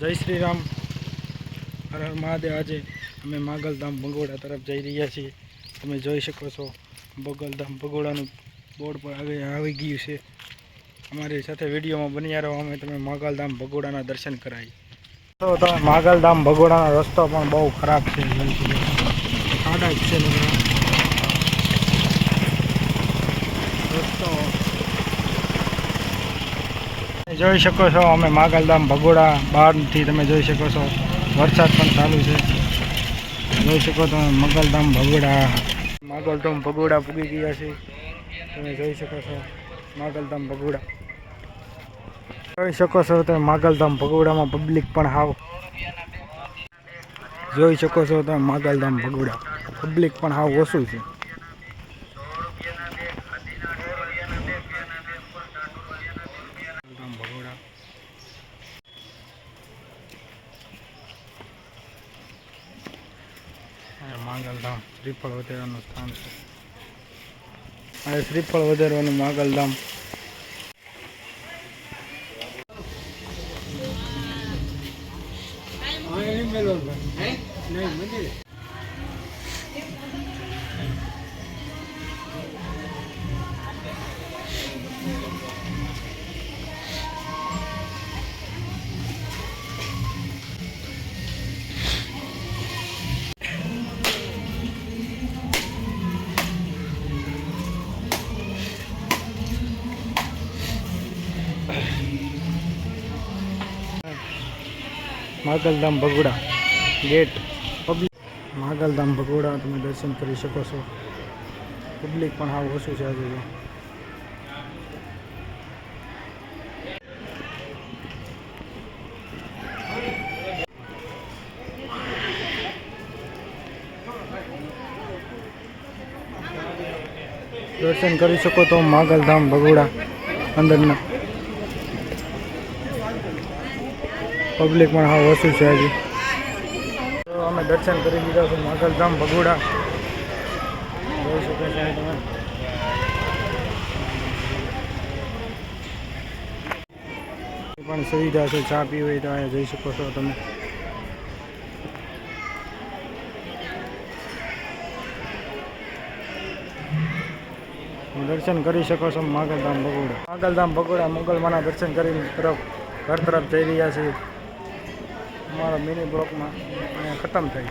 જય શ્રી રામ હર હર મહાદેવ. આજે અમે માગલધામ ભગોડા તરફ જઈ રહ્યા છીએ. તમે જોઈ શકો છો બગલધામ ભગોડાનું બોર્ડ પર આવી ગયું છે. અમારી સાથે વિડીયોમાં બન્યા રહો. અમે તમે માગલધામ ભગોડાના દર્શન કરાવી. તો તમે માગલધામ ભગોડાનો રસ્તો પણ બહુ ખરાબ છે ખાડા છે બધા. રસ્તો તમે જોઈ શકો છો, અમે માગલધામ ભગોડા બહારથી તમે જોઈ શકો છો. વરસાદ પણ ચાલુ છે. જોઈ શકો તમે મગલધામ ભગોડા. માગલધામ ભગોડા પૂગી ગયા છે. તમે જોઈ શકો છો માગલધામ ભગોડા. જોઈ શકો છો તમે માગલધામ ભગોડામાં પબ્લિક પણ હાવ. જોઈ શકો છો તમે માગલધામ ભગોડા. પબ્લિક પણ હાવ ઓછું છે માગલધામ ભગોડા આ માંગલધામ શ્રીફળ વધારવાનું સ્થાન છે. આ શ્રીફળ વધારવાનું માંગલધામ. માગલધામ ભગોડા ગેટ પબ્લિક માગલધામ ભગોડા, તમે દર્શન કરી શકો છો. પબ્લિક પણ આવું ઓછું છે આજે દર્શન કરી શકો તો માગલધામ ભગોડા અંદરના. પબ્લિક પણ હા ઓછું છે હજી. તો અમે દર્શન કરી લીધા છે માગલધામ ભગોડા. જોઈ શકો છો તમે. પણ સુવિધા છે ચા પીવી હોય તો અહીંયા જઈ શકો છો તમે. દર્શન કરી શકો છો માગલધામ ભગોડા. માગલધામ ભગોડા મોગલમાના દર્શન કરી તરફ ઘર તરફ જઈ રહ્યા છીએ. અમારા મિની બ્લોકમાં અહીંયા ખતમ થઈ